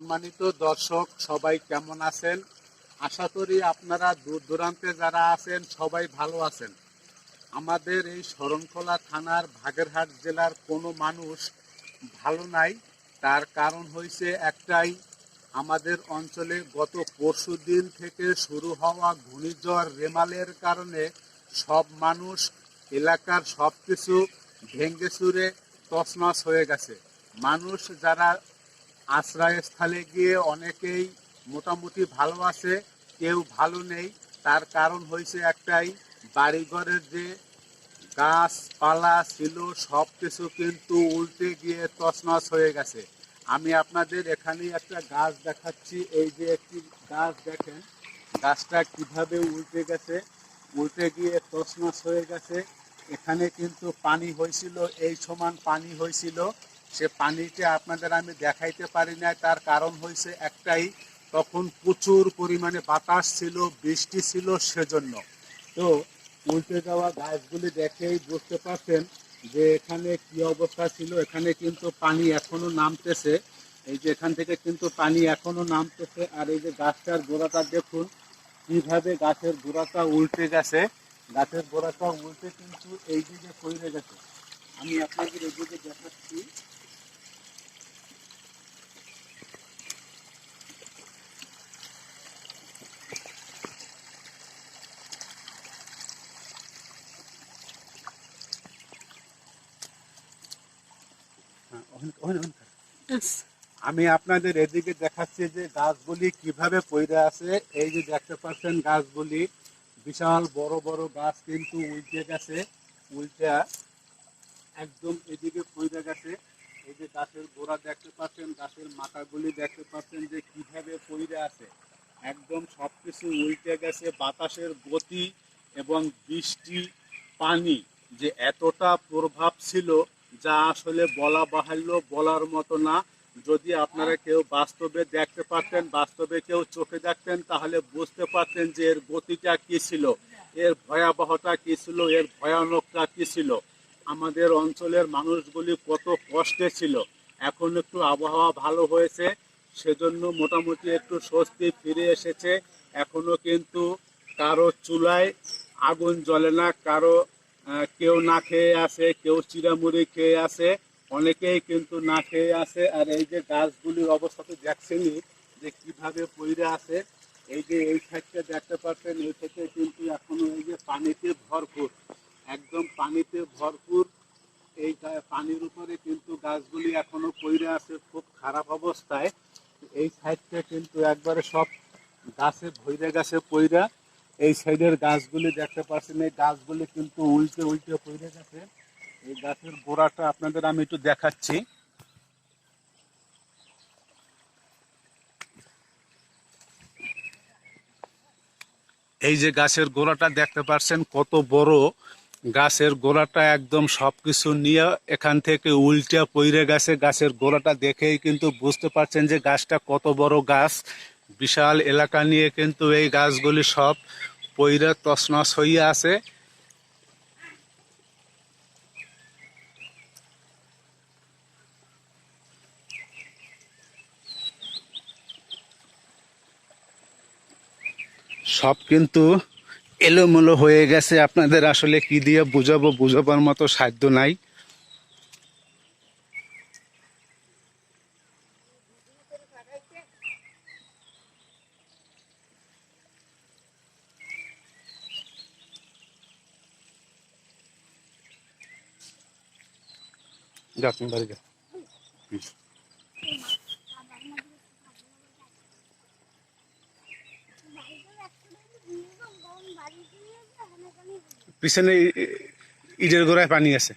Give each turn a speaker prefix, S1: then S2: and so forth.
S1: সম্মানিত দর্শক, সবাই কেমন আছেন? আশা করি আপনারা দূর দূরান্তে যারা আছেন, সবাই ভালো আছেন। আমাদের এই শরণখোলা থানার ভাগেরহাট জেলার কোনো মানুষ ভালো নাই। তার কারণ হয়েছে একটাই, আমাদের অঞ্চলে গত পরশু দিন থেকে শুরু হওয়া ঘূর্ণিঝড় রেমালের কারণে সব মানুষ এলাকার সব কিছু ভেঙ্গে চুরে তছনছ হয়ে গেছে। মানুষ যারা আশ্রয়স্থলে গিয়ে অনেকেই মোটামুটি ভালো আছে, কেউ ভালো নেই। তার কারণ হয়েছে একটাই, বাড়িঘরের যে গাছপালা ছিল সব কিছু কিন্তু উল্টে গিয়ে তছনছ হয়ে গেছে। আমি আপনাদের এখানে একটা গাছ দেখাচ্ছি। এই যে একটি গাছ দেখেন, গাছটা কীভাবে উল্টে গেছে, উল্টে গিয়ে তছনছ হয়ে গেছে। এখানে কিন্তু পানি হয়েছিল এই সমান পানি হয়েছিল সে পানিটা আপনাদের আমি দেখাইতে পারি না তার কারণ হয়েছে একটাই, তখন প্রচুর পরিমাণে বাতাস ছিল, বৃষ্টি ছিল সেজন্য। তো উল্টে যাওয়া গাছগুলি দেখেই বুঝতে পারছেন যে এখানে কি অবস্থা ছিল। এখানে কিন্তু পানি এখনও নামতেছে। এই যে এখান থেকে কিন্তু পানি এখনও নামতেছে। আর এই যে গাছটার গোড়াটা দেখুন, কীভাবে গাছের গোড়াটা উল্টে গেছে। গাছের গোড়াটা উল্টে কিন্তু এই দিকে পড়ে গেছে। আমি আপনাদের এই দিকে দেখাচ্ছি হ্যাঁ, ওখানে- ওখানে- ওখানে থাক। আমি আপনাদের এদিকে দেখাচ্ছি যে গাছগুলি কীভাবে পড়ে আছে। এই যে দেখতে পাচ্ছেন গাছগুলি, বিশাল বড় বড় গাছ কিন্তু উল্টে গেছে, উল্টা একদম এদিকে পড়ে গেছে। এই যে গাছের গোড়া দেখতে পাচ্ছেন, গাছের মাথাগুলি দেখতে পাচ্ছেন যে কীভাবে পড়ে আছে। একদম সবকিছু উল্টে গেছে, বাতাসের গতি এবং বৃষ্টি, পানি যে এতটা প্রভাব ছিল যা আসলে বলা বাহাল্য বলার মতো না। যদি আপনারা কেউ বাস্তবে দেখতে পারতেন, বাস্তবে কেউ চোখে দেখতেন, তাহলে বুঝতে পারতেন যে এর গতিটা কি ছিল, এর ভয়াবহতা কি ছিল, এর ভয়ানকটা কি ছিল। আমাদের অঞ্চলের মানুষগুলি কত কষ্টে ছিল। এখন একটু আবহাওয়া ভালো হয়েছে, সেজন্য মোটামুটি একটু স্বস্তি ফিরে এসেছে। এখনও কিন্তু কারও চুলায় আগুন জ্বলে না, কারও কেউ না খেয়ে আসে কেউ চিরামুড়ি খেয়ে আসে অনেকেই কিন্তু না খেয়ে আসে আর এই যে গাছগুলির অবস্থা তো দেখছেনই যে কীভাবে পইরে আসে এই যে এই সাইডটা দেখতে পাচ্ছেন, এই থেকে কিন্তু এখনও এই যে পানিতে ভরপুর, একদম পানিতে ভরপুর। এই পানির উপরে কিন্তু গাছগুলি এখনও পইরে আছে, খুব খারাপ অবস্থায়। এই সাইডটা কিন্তু একবারে সব গাছে ভইরে গাছে পইরা এই সাইডের গাছগুলি দেখতে পাচ্ছেন, এই গাছগুলি কিন্তু উল্টে উল্টে পড়ে গেছে। এই গাছের গোড়াটা আপনাদের আমি একটু দেখাচ্ছি। এই যে গাছের গোড়াটা দেখতে পাচ্ছেন, কত বড় গাছের গোড়াটা একদম সবকিছু নিয়ে এখান থেকে উল্টে পইরে গেছে। গাছের গোড়াটা দেখেই কিন্তু বুঝতে পারছেন যে গাছটা কত বড় গাছ। বিশাল এলাকা নিয়ে কিন্তু এই গাছগুলি সব পইরে তছনছ হইয়া আছে। সব কিন্তু এলোমেলো হয়ে গেছে। আপনাদের আসলে কি দিয়ে বুঝাবো? বুঝাবার মতো সাধ্য নাই। তুমি বাড়ি যা পিছনে ইটের গোড়ায় পানি আছে।